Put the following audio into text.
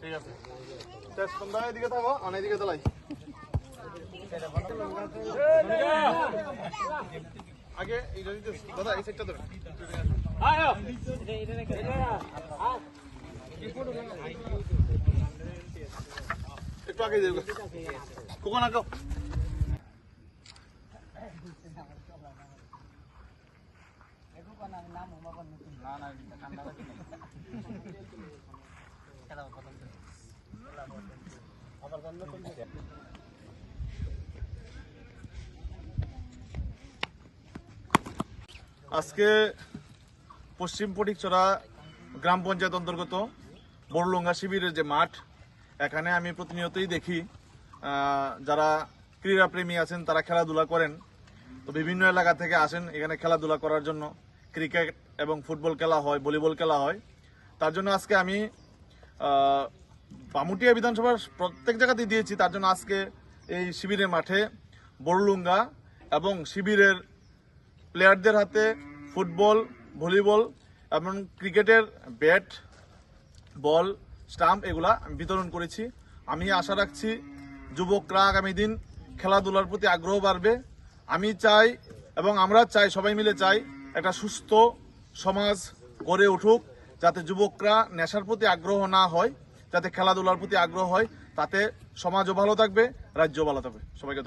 ঠিক এদিকে থাকো আমি এদিকে চালাই আগে দিতে দাদা একটু আগে দেবো কোকো না আজকে পশ্চিম পটিকচড়া গ্রাম পঞ্চায়েত অন্তর্গত বড়লুঙ্গা শিবিরের যে মাঠ, এখানে আমি প্রতিনিয়তই দেখি যারা ক্রীড়াপ্রেমী আছেন তারা খেলাধুলা করেন। তো বিভিন্ন এলাকা থেকে আসেন এখানে খেলাধুলা করার জন্য। ক্রিকেট এবং ফুটবল খেলা হয় ভলিবল খেলা হয়। তার জন্য আজকে আমি আহ, বামুটিয়া বিধানসভার প্রত্যেক জায়গাতেই দিয়েছি। তার জন্য আজকে এই শিবিরের মাঠে বড়লুঙ্গা এবং শিবিরের প্লেয়ারদের হাতে ফুটবল ভলিবল এবং ক্রিকেটের ব্যাট বল স্টাম্প এগুলা আমি বিতরণ করেছি। আমি আশা রাখছি যুবকরা আগামী দিন খেলাধুলার প্রতি আগ্রহ বাড়বে। আমি চাই এবং আমরা চাই সবাই মিলে চাই একটা সুস্থ সমাজ গড়ে উঠুক, যাতে যুবকরা নেশার প্রতি আগ্রহ না হয়, যাতে খেলাধুলার প্রতি আগ্রহ হয়, তাতে সমাজও ভালো থাকবে, রাজ্যও ভালো থাকবে সবাইকে।